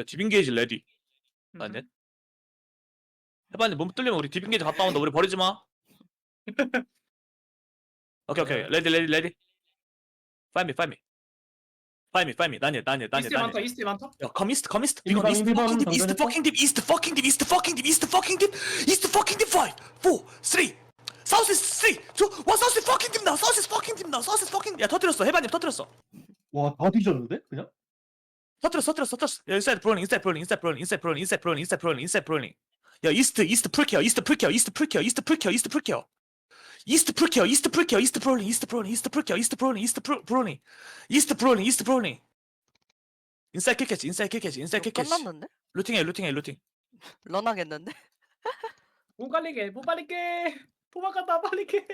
야, 디빙게이지 레디. 음. 아네. 해봤는데 몸 뚫리면 우리 디빙게이지 갔다 온다. 우리 버리지 마. 오케이 오케이. 레디 레디 레디. 파이미 파이미. 파이미 파이미. 나니 나니 나니 이스트 나니. 많다 이스트 많다 야, 커미스트, 커미스트, 이거 이스트 fucking deep, 방금 이스트 fucking deep, 이스트 fucking deep, 이스트 fucking deep, 이스트 fucking deep, 이스트 fucking deep, five, four, three, south is three, two, one, south is fucking deep now, south is fucking deep now, south is fucking. 야 터뜨렸어, 해반님 터뜨렸어, 와, 다 뒤졌는데? 그냥? 터뜨렸어, 터뜨렸어. 야 인사이드 브롤링, 인사이드 브롤링, 인사이드 브롤링, 인사이드 브롤링, 인사이드 브롤링, 인사이드 브롤링, 인사이드 브롤링. 야 이스트, 이스트 풀케어, 이스트 풀케어, 이스트 풀케어, 이스트 풀케어, 이스트 풀케어. 이스트 풀케어, 이스트 풀케어, 이스트 브롤링, 이스트 브롤링, 이스트 풀케어, 이스트 브롤링, 이스트 브롤- 브롤링, 이스트 브롤링, 이스트 브롤링. 인사이드 킥캐치, 인사이드 킥캐치, 인사이드 킥캐치. 끝났는데? 루팅해, 루팅해, 루팅. 런하겠는데? 못 갈리게 못 빨리게 도망간다 빨리 게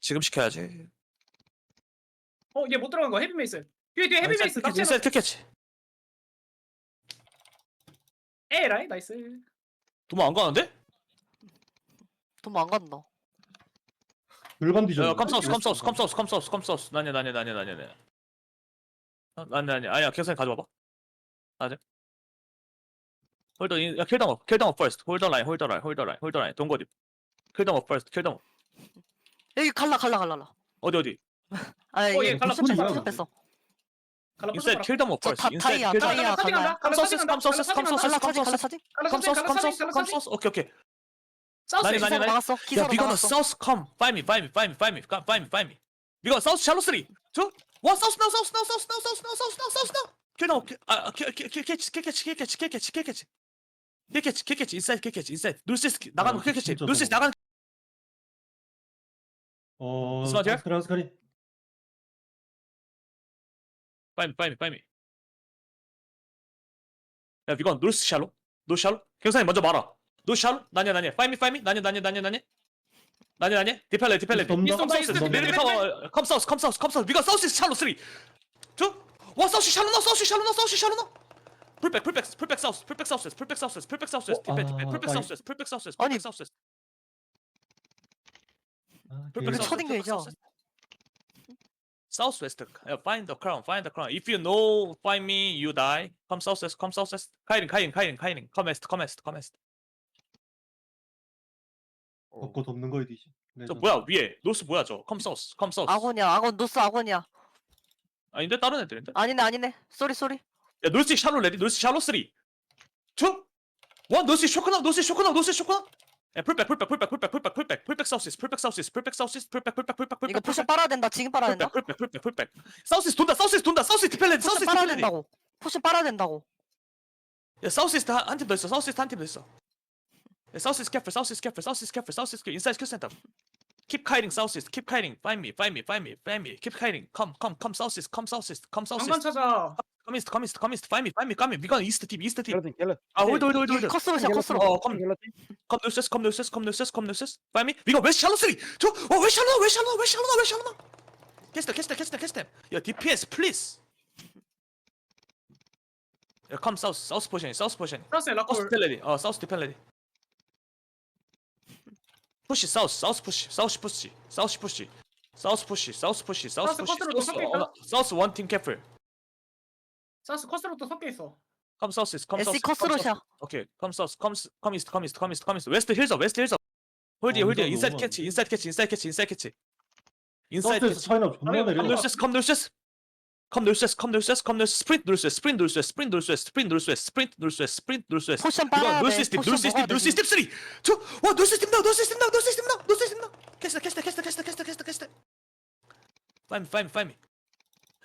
지금 시켜야지. 어 얘 못 들어간 거 헤비 메이스 뒤에 뒤에 헤비 메이스 납치 인사이드 킥캐치. 에라이 나이스 도망 안 가는데? 돈안 간다. 별반 야, 뒤졌는데? 컴사우스, 컴사우스, 컴사우스, 컴사우스, 컴사우스. 나냐, 나냐, 나냐, 나냐, 나냐. 어, 나냐, 나냐. 아야, 계산 가져와봐. 아재. 홀더, 인, 야, 킬당 업, 킬당 업 first. 홀더 라인, 홀더 라인, 홀더 라인, 홀더 라인. 동거딥. 킬당 업 first, 킬당 업. 여기 갈라 갈라 갈라 갈라. 어디, 어디? 아 어, 얘 이게 갈라 인사이드 킬당 업저 first. 다- 인사이드 타이야, 타이야. 업. 갈라 차지. 차지. 컴사우스, 갈라 컴사우스, 차징 갈라 차징 컴사우스. 오케이, 오케이. 사우스 나니, 나니, 기사로 나니. 야, 기사로 나갔어. south come. Find me, find me, find me, find me, find me, find me. We gonna south shallow three, two, one, south now, south now, south now, south now, south now, south now. 킬 나오, 킬, 아, 킬, 킬, 킬, 캐치, 킬, 캐치, 킬, 캐치, 킬, 캐치, 킬, 캐치. 킬, 캐치, 킬, 캐치, 인사이드, 킬, 캐치, 인사이드. 놀시스 나가는 거, 킬, 캐치. 진짜 놀시스 저거. 나가는. 어, 스마트야? 아스카리, 아스카리. Find me, find me, find me. 야, gonna 놀스 샬로, 놀 샬로. 경사님 먼저 말아. 놀 샬로, 나냐, 나냐. Find me, find me, 나냐, 나냐, 나냐, 나냐. 나냐, 나냐. 디펠레, 디펠레. 덤- 컴 사우스, 컴, 컴 사우스, 컴 사우스, 컴 사우스. 샬로 three, two, one, south is 샬로 나, is 샬로 나, is 샬로 나. 풀백, 풀백, 풀백 사우스, 풀백 사우스, 풀백 사우스, 풀백 사우스, 디펜, 아, 풀백. 사우스, 풀백 사우스. 풀백 사우스, 아, 풀백 사우스, 풀백 거죠? Southwest, uh, find the crown, find the crown. If you know, find me, you die. Come southwest, come southwest. 카이링, 카이링, 카이링, 카이링. Come west, come west, come west. 덮고 덮는 거에 뒤지. 저 뭐야 위에 노스 뭐야 저? Come south, come south. 악원이야 악원 노스 악원이야. 아닌데 다른 애들인데? 아니네 아니네. 쏘리 쏘리. 야 노스 샬로 레디, 노스 샬로 3, 2, 1. 노스 쇼크나, 노스 쇼크나, 노스 쇼크나. 야 풀백, 풀백, 풀백, 풀백, 풀백, 풀백, 풀백 사우스, 풀백 사우스, 풀백 사우스, 풀백, 풀백, 풀백, 풀백. 이거 푸시 빨아야 된다. 지금 빨아야 된다. 풀백, 풀백, 풀백, 풀백. 사우스 돈다, 사우스 돈다, 사우스 디펠레드, 푸시 사우스 빨아야 디펠레드. 된다고. 푸시 빨아야 된다고. 야 사우스 한팀 더 있어, 사우스 한팀 더 있어. 야 사우스 캐플, 사우스 캐플, 사우스 캐플, 사우스 캐플, 인사이드 큐 센터. Keep kiting southeast, keep kiting. Find me, find me, find me, find me. Keep kiting. Come, come, come southeast, come southeast, come southeast. 찾아 Come east, come east, come east. Find me, find me, come me. We gonna east team, east team. 갤러틴 갤러 아, hold, hold, hold, 여기 hold. 커스로시야 커스로. 어, come, 갤러틴 come northwest, come northwest, come northwest, come northwest. Find me. We go west shallow three. 저, 어, west shallow, west shallow, west shallow, west shallow. Catch them, catch them, catch them, catch them. 야, DPS, please. 야, come south, south position, south position. 사우스 사우스 라콜 디펜 레디. 어, 사우스 디펜 레디. 푸시 사우스, 사우스 푸시, 사우스 푸시, 사우스 푸시. 사우스 푸시, 푸시. 커스로 섞여. 어, 또 섞여 있어 Come south, come south. SC 커스로시야. 오케이, come s- come east, come east, come east, come east. 웨스트 업, 웨스트 업. 홀디, 어, 홀디. 이거 인사이드 캐치, 인사이드 캐치, 인사이드 캐치, 인사이드 캐치. 인사이드 사우스에서 캐치. 차이나 존나 아니, 내려. Come northwest, come northwest. Come northwest, come northwest, come northwest. Sprint northwest, sprint northwest, sprint northwest, sprint northwest, sprint northwest, sprint northwest. 포션 빨아야 놀 돼. 시스템, 포션 놀 시스템, 먹어야 놀 돼. 시스템 3, 2, 1, 놀 시스템 나, 놀 시스템 나, 놀 시스템 나, 놀 시스템 나. 캐스터, 캐스터, 캐스터, 캐스터, 캐스터, 캐스터, 캐스터. Find me, find me, find me.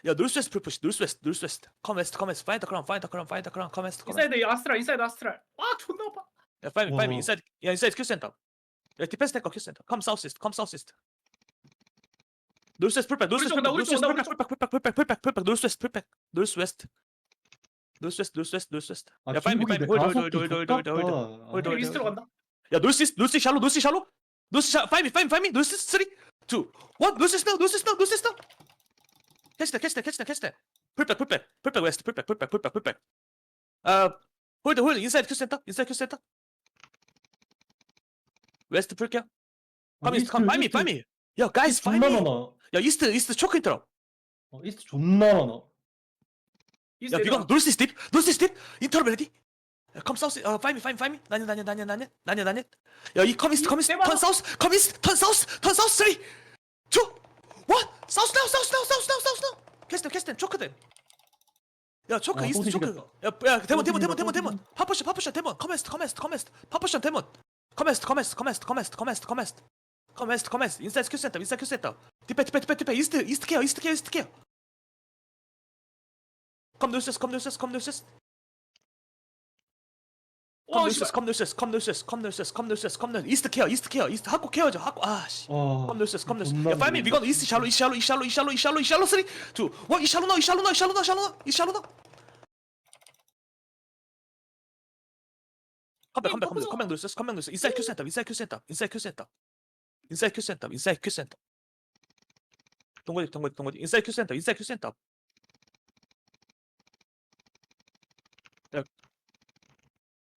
야, 놀스웨스트 풀 푸시, 놀스웨스트, 놀스웨스트. Come west, come west, find the crown, find the crown, find the crown, come west, come west. 인사이드 아스트랄 인사이드 아스트랄 와 존나 아파 야, find me, find me, 와. inside, 야, inside 큐 센터. 야, 디펜스 탱커 큐 센터. Come southeast, come southeast. 놀스웨스트 풀백, 놀스웨스트 온다, 풀백, 우리 쪽 놀스웨스트 온다, 풀백, 풀백, 풀백, 풀백, 풀백, 놀스웨스트 풀백, 놀스웨스트. 놀스웨스트, 놀스웨스트, 놀스웨스트. 아, 야, me, find me, 홀드, 홀드, 홀드, 홀드, 홀드, 홀드. 홀드, 홀드. 홀드. 이스트로 간다 야, 놀스 놀스 샬로, 놀스 샬로, 놀스 샬, 파이미, 파이미, 파이미, 놀스 쓰리, 투, 원, 놀스 스나, 놀스 스나, 놀스 스나. 캐치다, 캐치다, 캐치다, 캐치다. 풀백, 풀백, 풀백 웨스트, 풀백, 풀백, 풀백, 풀백. 아, 홀드, 홀드, 인사이드 큐 센터, 인사이드 큐 센터. 웨스트 풀게요. 컴 이스트, 컴, 파이미, 파이미. 야, 가이스, 존나 파이미. 많아. 야, 이스트, 이스트 초크 인터럽. 어, 이스트 존나 많아. 이스트 야, 비건 놀스 스팁, 놀스 스팁, 인터벌 레디. 컴 사우스, 어, 파이미, 파이미, 파이미. 나냐, 나냐, 나냐, 나냐, 나냐, 나냐. 야, 이 커미스트, 이 커미스트, 대박. 턴 사우스, 커미스트, 턴 사우스, 턴 사우스, 쓰리, 투, 원, 사우스 나우, 사우스 나우, 사우스 나우, 사우스 나우. 캐스텐, 캐스텐, 초크된. 야, 초크, 아, 이스트 또 초크. 뒤지겠다. 야, 야, 데몬, 데몬, 데몬, 또 데몬, 뒤진다, 데몬. 또 파포션, 파포션, 데몬. 커메스트, 커메스트, 커메스트, 파포션, 데몬. 커메스트, 커메스트, 커메스트, 커메스트, 커메스트, 커메스트. 커메스트, 커메스트, 인사이드 큐 센터, 인사이드 큐 센터. 디페, 디페, 디페, 디페, 이스트, 이스트 케어, 이스트 케어, 이스트 케어. 컴 노세스, 컴 노세스, 컴 노세스. 와 컴 씨발 노세스, 컴 노세스, 컴 노세스, 컴 노세스, 컴 노세스, 컴 노세스. 이스트 케어, 이스트 케어, 이스트 하고 케어죠. 하고 아씨. 와. 컴 노세스, 컴 노세스. 존나 야, 파이미 무서워. 비건 이스트 샬로, 이 샬로, 이 샬로, 이 샬로, 이 샬로, 이 샬로, 쓰리, 투, 원, 이 샬로 나, 이 샬로 나, 이 샬로 나, 이 샬로 나, 이 샬로 나. 컴백, 컴백, 컴백, 컴백 노세스, 컴백 노세스. 인사이드 큐 센터, 인사이드 큐 센터, 인사이드 큐 센터. 인사이드 큐 센터, 인사이드 큐 센터. 동거지, 동거지, 동거지. 인사이드 큐 센터, 인사이드 큐 센터.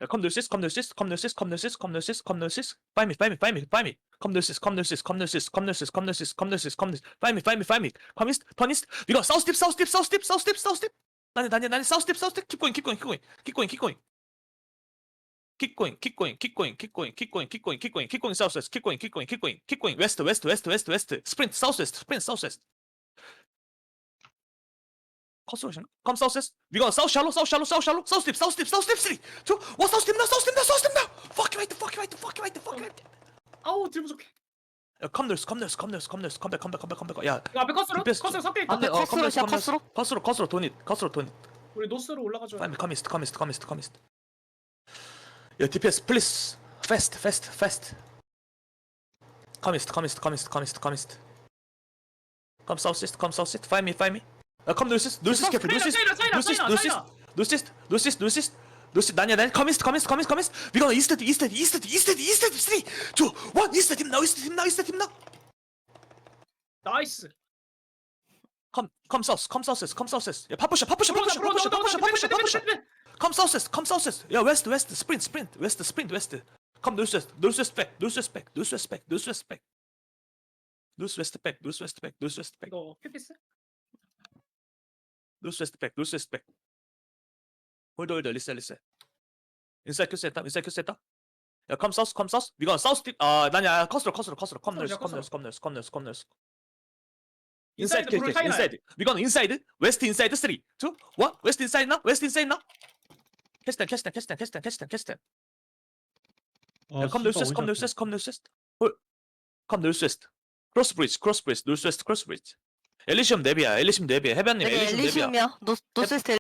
야, come notice, come notice, come notice, come notice, come notice, come notice. Find me, find me, find me, find me. Come notice, come notice, come notice, come notice, come notice, come notice, come notice. Find me, find me, find me. Come east, turn east. We go south step, south step, south step, south step, south step. 나는 나는 나는 south step, south step. Keep going, keep going, keep going, keep going, keep going. Keep going, keep going, keep going, keep going, keep going, keep going, keep going, keep going southwest, keep going, keep going, keep going, keep going west, west, west, west, west. Sprint southwest, sprint southwest. 컨스트럭션 come southwest. We go south shallow, south shallow, south shallow, south step, south step, south step. Three, two, one, south step now, south step now, south step now. Fuck right, fuck right, fuck right, fuck right. 아우 딜 부족해 come nurse, come nurse, come back, come back, come back, come back. 야, 이거 앞에 커스로 디펜스 커스로 섞여 있다 앞에 어, come 커스로 nurse, 시작, come nurse. 커스로. 커스로, 커스로 돈이, 커스로 돈이. 우리 노스로 올라가죠 east, east, come east, come east. 야, DPS, please, fast, fast, fast. Come east, come east, come east, come east, come east. Come come southeast. Find me, find me. come 나 차이나 northeast, 차이나 northeast, 차이나 northeast, northeast, northeast. northeast. 나냐, 나냐. Come east, come east, come east, come east. We gonna east, east, east, east, east, east. Three, two, one. East team now, east team now, east team now. 나이스 Come, come south, come southeast, come southeast. 야, 파푸셔, 파푸셔, 파푸셔, 파푸셔, 파푸셔, 파푸셔, 파푸셔. Come southwest, come southwest. Yeah, west, west, sprint, sprint, west, sprint, west. Come northwest, northwest back, northwest back, northwest back, northwest back. Northwest back, northwest back, northwest back, 이거 피피스 on, hold on, listen, listen. Inside q set up, inside q set up. Yeah, come south, come south. We gonna south tip. Uh, 나냐, 커스로, 커스로, 커스로. 커스로야, come 커스로. north, come north, come north, come north. 인사이드 Inside, 브롤 inside, 차이나야. inside. We gonna inside, west inside, three, two, one. West inside now, west inside now. Catch them, catch them, catch them, catch them, catch them, catch them. 아, 야, come 씨발, northwest, come 어디서 northwest, come northwest. 홀. come northwest. cross bridge, cross bridge, northwest, cross bridge. 엘리시움 네비야, 엘리시움 네비야, 해변님, 여기 엘리시움 네비야. 엘리시움이야. 노 노스웨스트